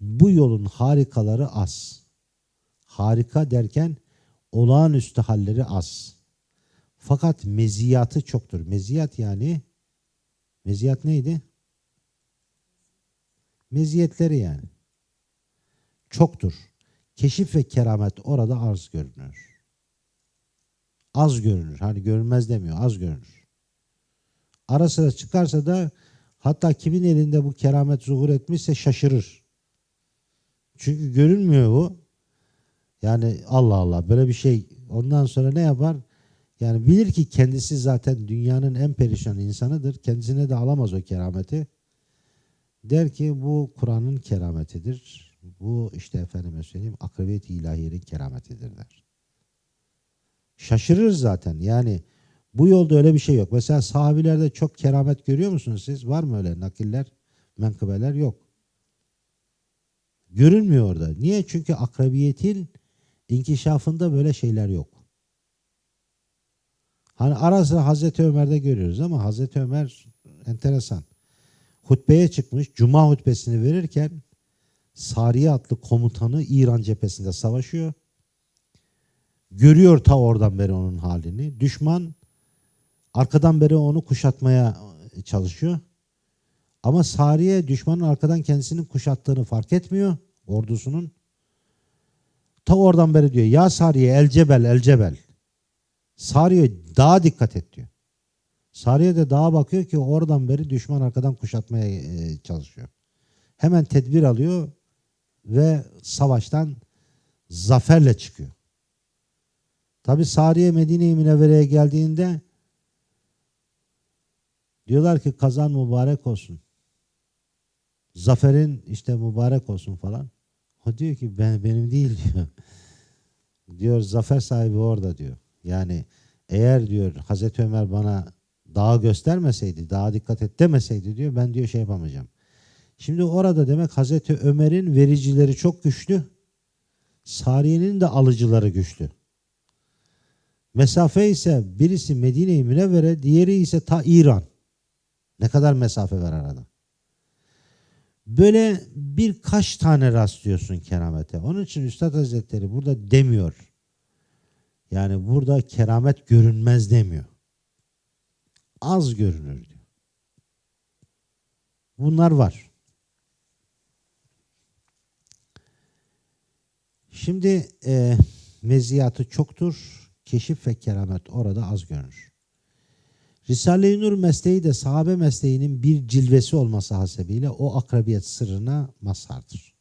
Bu yolun harikaları az. Harika derken olağanüstü halleri az. Fakat meziyatı çoktur. Meziyat yani meziyat neydi? Meziyetleri yani. Çoktur. Keşif ve keramet orada az görünür. Az görünür. Hani görünmez demiyor. Az görünür. Ara sıra çıkarsa da hatta kimin elinde bu keramet zuhur etmişse şaşırır. Çünkü görünmüyor bu. Yani Allah Allah böyle bir şey ondan sonra ne yapar? Yani bilir ki kendisi zaten dünyanın en perişan insanıdır. Kendisine de alamaz o kerameti. Der ki bu Kur'an'ın kerametidir. Bu işte efendime söyleyeyim akrebiyet ilahiyenin kerametidir der. Şaşırır zaten. Yani bu yolda öyle bir şey yok. Mesela sahabilerde çok keramet görüyor musunuz siz? Var mı öyle nakiller, menkıbeler? Yok. Görünmüyor orada. Niye? Çünkü akrabiyetin inkişafında böyle şeyler yok. Hani ara sıra Hazreti Ömer'de görüyoruz ama Hazreti Ömer enteresan. Hutbeye çıkmış, Cuma hutbesini verirken Sariye adlı komutanı İran cephesinde savaşıyor. Görüyor ta oradan beri onun halini. Düşman arkadan beri onu kuşatmaya çalışıyor. Ama Sariye düşmanın arkadan kendisinin kuşattığını fark etmiyor ordusunun. Ta oradan beri diyor ya Sariye el cebel el cebel. Sariye daha dikkat et diyor. Sariye de dağa bakıyor ki oradan beri düşman arkadan kuşatmaya e, çalışıyor. Hemen tedbir alıyor ve savaştan zaferle çıkıyor. Tabi Sariye Medine-i Münevvere'ye geldiğinde diyorlar ki kazan mübarek olsun. Zaferin işte mübarek olsun falan. O diyor ki ben benim değil diyor. Diyor zafer sahibi orada diyor. Yani eğer diyor Hazreti Ömer bana dağı göstermeseydi, daha dikkat et demeseydi diyor ben diyor şey yapamayacağım. Şimdi orada demek Hazreti Ömer'in vericileri çok güçlü. Sariye'nin de alıcıları güçlü. Mesafe ise birisi Medine-i Münevvere, diğeri ise ta İran. Ne kadar mesafe var arada. Böyle birkaç tane rastlıyorsun keramete. Onun için Üstad Hazretleri burada demiyor. Yani burada keramet görünmez demiyor. Az görünür diyor. Bunlar var. Şimdi e, meziyatı çoktur. Keşif ve keramet orada az görünür. Risale-i Nur mesleği de sahabe mesleğinin bir cilvesi olması hasebiyle o akrabiyet sırrına mazhardır.